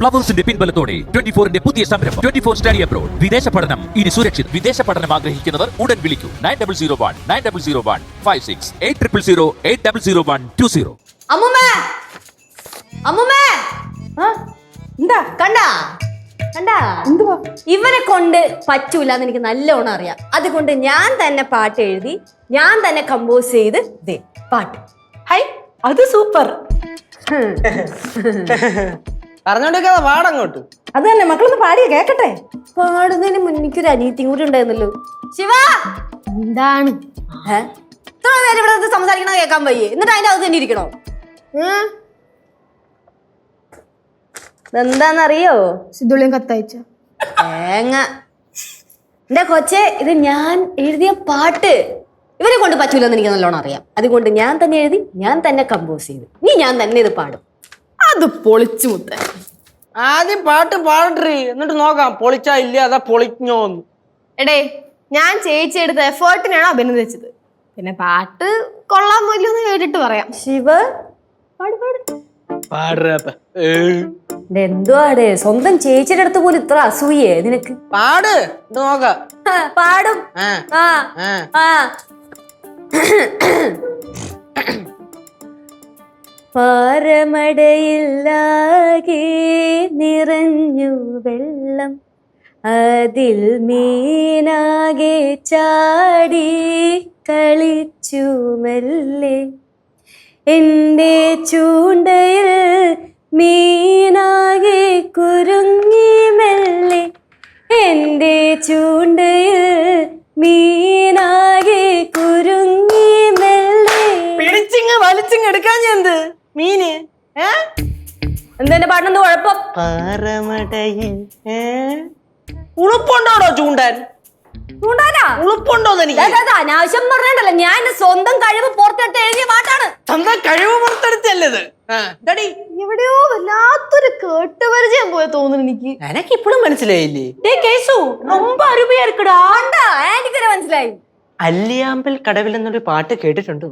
പ്ലവേഴ്സിന്റെ പിൻബലത്തോടെ twenty ഫോറിന്റെ പുതിയ സംരംഭം. Twenty four study abroad. വിദേശ പഠനം. ഇനി സുരക്ഷിത്. വിദേശ പഠനം ആഗ്രഹിക്കുന്നവർ ഉടൻ വിളിക്കൂ. Nine double zero one nine double zero one five six eight triple zero eight double zero one two zero. അമ്മുമ്മേ! അമ്മുമ്മേ! എന്താ? കണ്ടാ? കണ്ടാ? എന്തുവാ? ഇവരെ കൊണ്ട് പറ്റൂല എന്ന് എനിക്ക് നല്ലോണം അറിയാം. അതുകൊണ്ട് ഞാൻ തന്നെ പാട്ട് എഴുതി ഞാൻ തന്നെ കമ്പോസ് ചെയ്ത് ദേ പാട്ട്. ഹൈ അത് സൂപ്പർ. പറഞ്ഞോണ്ടിരിക്കാതെ പാടങ്ങോട്ട് അത് തന്നെ മക്കളൊന്ന് പാടിയ കേക്കട്ടെ. പാടുന്നതിന് മുന്നിക്കൊരു അനിയത്തിയും കൂടി ഉണ്ടായിരുന്നല്ലോ. ശിവ! എന്താണ്? ഏ? ഇത്ര നേരം ഇവിടെ നിന്ന് സംസാരിക്കണ കേൾക്കാൻ വയ്യേ? എന്നിട്ട് അതിന്റെ അകത്ത് തന്നെ ഇരിക്കണോ? എന്താന്നറിയോ സിദ്ധുളിയും കത്തയച്ച. തേങ്ങ. എന്റെ കൊച്ചെ ഇത് ഞാൻ എഴുതിയ പാട്ട്. ഇവരെ കൊണ്ട് പറ്റൂലെന്ന് എനിക്ക് നല്ലോണം അറിയാം. അതുകൊണ്ട് ഞാൻ തന്നെ എഴുതി ഞാൻ തന്നെ കമ്പോസ് ചെയ്തു. ഇനി ഞാൻ തന്നെ ഇത് പാടും. അത് പൊളിച്ചു മുത്ത. ആദ്യം പാട്ട് പാടട്ടെ. എന്നിട്ട് നോക്കാം പൊളിച്ചാ ഇല്ല അതാ പൊളിഞ്ഞോന്ന്. എടേ ഞാൻ ചേച്ചി എടുത്ത എഫേർട്ടിനാണ് അഭിനന്ദിച്ചത്? പിന്നെ പാട്ട് കൊള്ളാൻ പോലും കേട്ടിട്ട് പറയാം. ശിവ പാട് പാട്. എന്തുവാടേ സ്വന്തം ചേച്ചിയുടെ അടുത്ത് പോലും ഇത്ര അസൂയേ നിനക്ക്? പാട് നോക്കാം. പാടും. ആ. ആ. പാറമടയില്ലാകെ നിറഞ്ഞു വെള്ളം. അതിൽ മീനാകെ ചാടി കളിച്ചു മെല്ലെ എന്റെ ചൂണ്ടയിൽ മീനാകെ കുരുങ്ങി മെല്ലെ. എന്റെ ചൂണ്ടയിൽ മീനാകെ കുരുങ്ങി മെല്ലെ. പിടിച്ചിങ് വലിച്ചിങ് എടുക്കാൻ എന്ത് മീന് ഏ എന്തെന്റെ പാട്ടിനെന്ത് കുഴപ്പം പാറമടയിൽ ഏ ഉളുപ്പുണ്ടോടോ ചൂണ്ടാൻ ചൂണ്ടാനാ ഉളുപ്പുണ്ടോ ദാ, എനിക്ക് ദാ, ദാ, അനാവശ്യം പറഞ്ഞിട്ടല്ല ഞാൻ എന്റെ സ്വന്തം കഴിവ് പുറത്തെടുത്ത് എഴുതിയ പാട്ടാണ് സ്വന്തം കഴിവ് പുറത്തെടുത്തല്ലത് ഡടി എവിടെയോ വല്ലാത്തൊരു കേട്ടുപരിചയം പോലെ തോന്നുന്നു എനിക്ക് എനക്ക് ഇപ്പോഴും മനസ്സിലായില്ലേ ரொம்ப അരുമയാ இருக்குடா ആണ്ടാ എനിക്കൊരു മനസ്സിലായി അല്ലിയാമ്പൽ കടവിൽ എന്നൊരു പാട്ട് കേട്ടിട്ടുണ്ടോ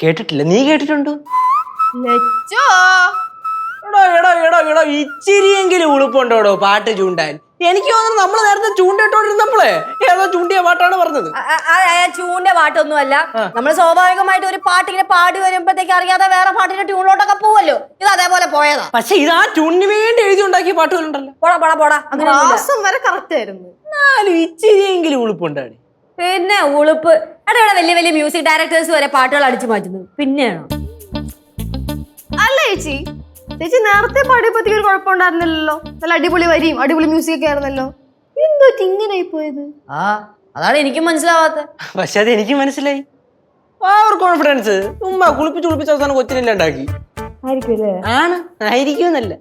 കേട്ടിട്ടില്ല നീ കേട്ടിട്ടുണ്ടോ ലച്ചോ എടോ എടോ എടോ എടോ ഇച്ചിരിയെങ്കിലും ഉളുപ്പുണ്ടോടോ പാട്ട് ചൂണ്ടാൻ? എനിക്ക് തോന്നുന്നു നമ്മൾ നേരത്തെ ചൂണ്ടിട്ടോണ്ടിരുന്നപ്പോളേ ഏതോ ചൂണ്ടിയ പാട്ടാണ് പറഞ്ഞത്. ചൂണ്ട പാട്ടൊന്നുമല്ല. നമ്മൾ സ്വാഭാവികമായിട്ട് ഒരു പാട്ട് ഇങ്ങനെ പാടി വരുമ്പോഴത്തേക്ക് അറിയാതെ വേറെ പാട്ടിന്റെ ട്യൂണിലോട്ടൊക്കെ പോവല്ലോ. ഇത് അതേപോലെ പോയതാ. പക്ഷെ ഇത് ആ ട്യൂണിന് വേണ്ടി എഴുതി ഉണ്ടാക്കിയ പാട്ടുകളുണ്ടല്ലോ. പോടാ പോടാ പോടാ. അങ്ങനെ വരെ കറക്റ്റ് ആയിരുന്നു. എന്നാലും ഇച്ചിരിയെങ്കിലും ഉളുപ്പുണ്ടാണ് പിന്നെ ഉളുപ്പ്. എടാ വലിയ വലിയ മ്യൂസിക് ഡയറക്ടേഴ്സ് വരെ പാട്ടുകൾ അടിച്ചു മാറ്റുന്നു. പിന്നെയാണോ? ചേച്ചി. ചേച്ചി നേരത്തെ പാടിയപ്പോഴത്തേക്ക് ഒരു കുഴപ്പമുണ്ടായിരുന്നില്ലല്ലോ. നല്ല അടിപൊളി വരിയും അടിപൊളി മ്യൂസിക് ഒക്കെ ആയിരുന്നല്ലോ. എന്തോ ഇങ്ങനെ ആയി പോയത്. ആ അതാണ് എനിക്കും മനസ്സിലാവാത്ത. പക്ഷെ അത് എനിക്ക് മനസ്സിലായി. ആ ഒരു കോൺഫിഡൻസ് ഉമ്മ കുളിപ്പിച്ച് കുളിപ്പിച്ച് അവസാനം കൊച്ചിനില്ലാണ്ടാക്കി ആയിരിക്കും ആണ് ആണ് ആയിരിക്കുമെന്നല്ല